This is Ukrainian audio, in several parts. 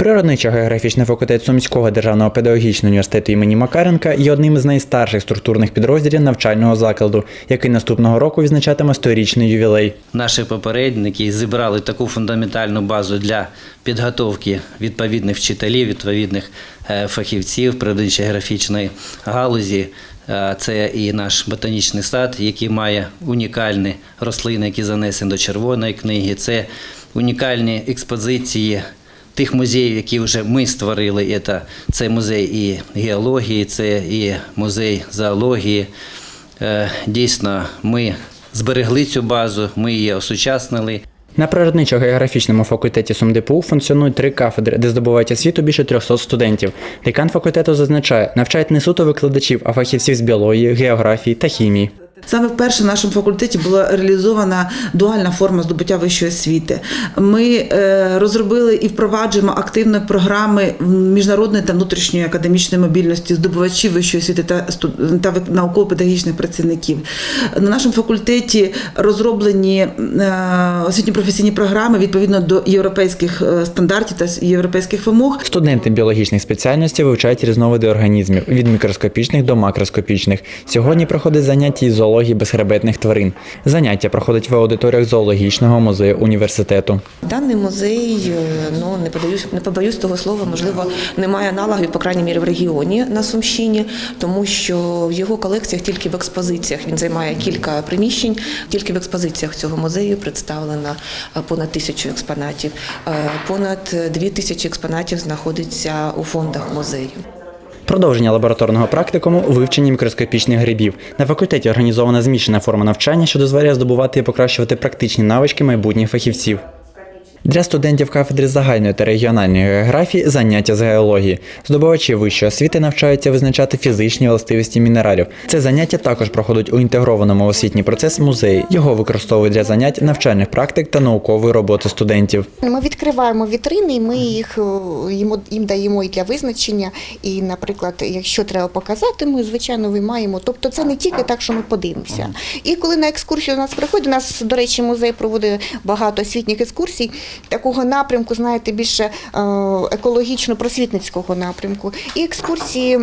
Природничо-географічний факультет Сумського державного педагогічного університету імені Макаренка є одним із найстарших структурних підрозділів навчального закладу, який наступного року відзначатиме сторічний ювілей. Наші попередники зібрали таку фундаментальну базу для підготовки відповідних вчителів, відповідних е, фахівців природничо-географічної галузі. Е, Це і наш ботанічний сад, який має унікальні рослини, які занесені до червоної книги. Це унікальні експозиції тих музеїв, які вже ми створили. Це, музей і геології, це і музей зоології. Е, Дійсно, ми зберегли цю базу, ми її осучаснили. На природничо-географічному факультеті СумДПУ функціонують три кафедри, де здобувають освіту більше 300 студентів. Декан факультету зазначає, навчають не суто викладачів, а фахівців з біології, географії та хімії. Саме вперше в нашому факультеті була реалізована дуальна форма здобуття вищої освіти. Ми е, розробили і впроваджуємо активно програми міжнародної та внутрішньої академічної мобільності здобувачів вищої освіти та, та науково-педагогічних працівників. На нашому факультеті розроблені е, освітньо професійні програми відповідно до європейських е, стандартів та європейських вимог. Студенти біологічних спеціальностей вивчають різновиди організмів від мікроскопічних до макроскопічних. Сьогодні проходить заняття із зоології безхребетних тварин. Заняття проходять в аудиторіях зоологічного музею університету. Даний музей, е, ну не подаюсь, не побоюсь того слова, можливо, немає аналогів, по крайній мірі, в регіоні на Сумщині, тому що в його колекціях тільки в експозиціях він займає кілька приміщень. Тільки в експозиціях цього музею представлено е, понад тисячу експонатів. Е, Понад дві тисячі експонатів знаходиться у фондах музею. Продовження лабораторного практикуму вивчення мікроскопічних грибів. На факультеті організована змішана форма навчання, що дозволяє здобувати і покращувати практичні навички майбутніх фахівців. Для студентів кафедри загальної та регіональної географії заняття з геології. Здобувачі вищої освіти навчаються визначати фізичні властивості мінералів. Це заняття також проходить у інтегрованому освітній процес музеї. Його використовують для занять навчальних практик та наукової роботи студентів. Ми відкриваємо вітрини, і ми їх е, їм, їм даємо і для визначення. І, наприклад, якщо треба показати, ми звичайно виймаємо. Тобто це не тільки так, що ми подивимося. І коли на екскурсію до нас приходять, у нас, до речі, музей проводить багато освітніх екскурсій, такого напрямку, знаєте, більше е, екологічно-просвітницького напрямку, і екскурсії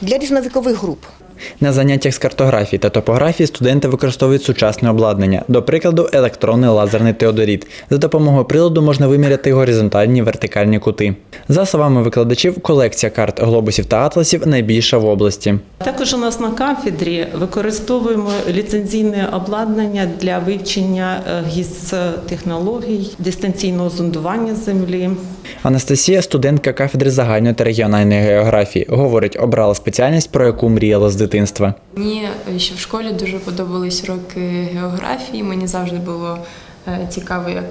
для різновікових груп. На заняттях з картографії та топографії студенти використовують сучасне обладнання, до прикладу, електронний лазерний теодоріт. За допомогою приладу можна виміряти горизонтальні вертикальні кути. За словами викладачів, колекція карт, глобусів та атласів найбільша в області. Також у нас на кафедрі використовуємо ліцензійне обладнання для вивчення е, гіс-технологій, дистанційного зондування землі. Анастасія, студентка кафедри загальної та регіональної географії, говорить, обрала спеціальність, про яку мріяла з дитинства. Мені ще в школі дуже подобались уроки географії. Мені завжди було е, цікаво, як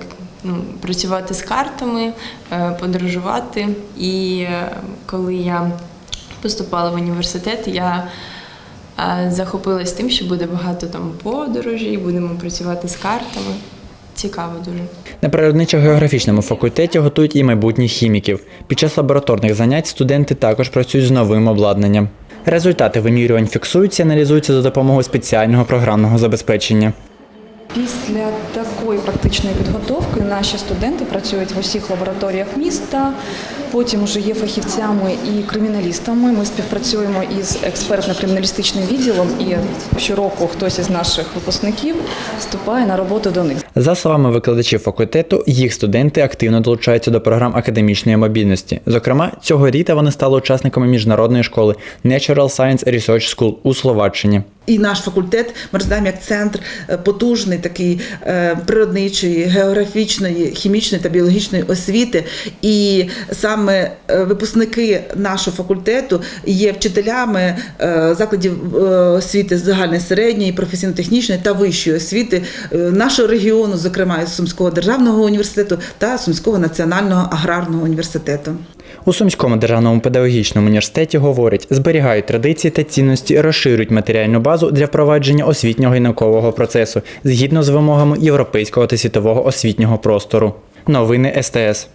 ну, працювати з картами, е, подорожувати. І е, коли я поступала в університет, я е, захопилась тим, що буде багато там подорожей, будемо працювати з картами. Цікаво дуже. На природничо-географічному факультеті готують і майбутніх хіміків. Під час лабораторних занять студенти також працюють з новим обладнанням. Результати вимірювань фіксуються і аналізуються за допомогою спеціального програмного забезпечення. Після такої практичної підготовки наші студенти працюють в усіх лабораторіях міста. Потім вже є фахівцями і криміналістами. Ми співпрацюємо із експертно-криміналістичним відділом, і щороку хтось із наших випускників вступає на роботу до них. За словами викладачів факультету, їх студенти активно долучаються до програм академічної мобільності. Зокрема, цього літа вони стали учасниками міжнародної школи Natural Science Research School у Словаччині. І наш факультет ми розглядаємо як центр е, потужний такий е, природничої, географічної, хімічної та біологічної освіти. І саме е, випускники нашого факультету є вчителями закладів освіти загальної середньої, професійно-технічної та вищої освіти нашого регіону, зокрема Сумського державного університету та Сумського національного аграрного університету. У Сумському державному педагогічному університеті говорять, зберігають традиції та цінності, розширюють матеріальну базу для впровадження освітнього і наукового процесу згідно з вимогами європейського та світового освітнього простору. Новини СТС.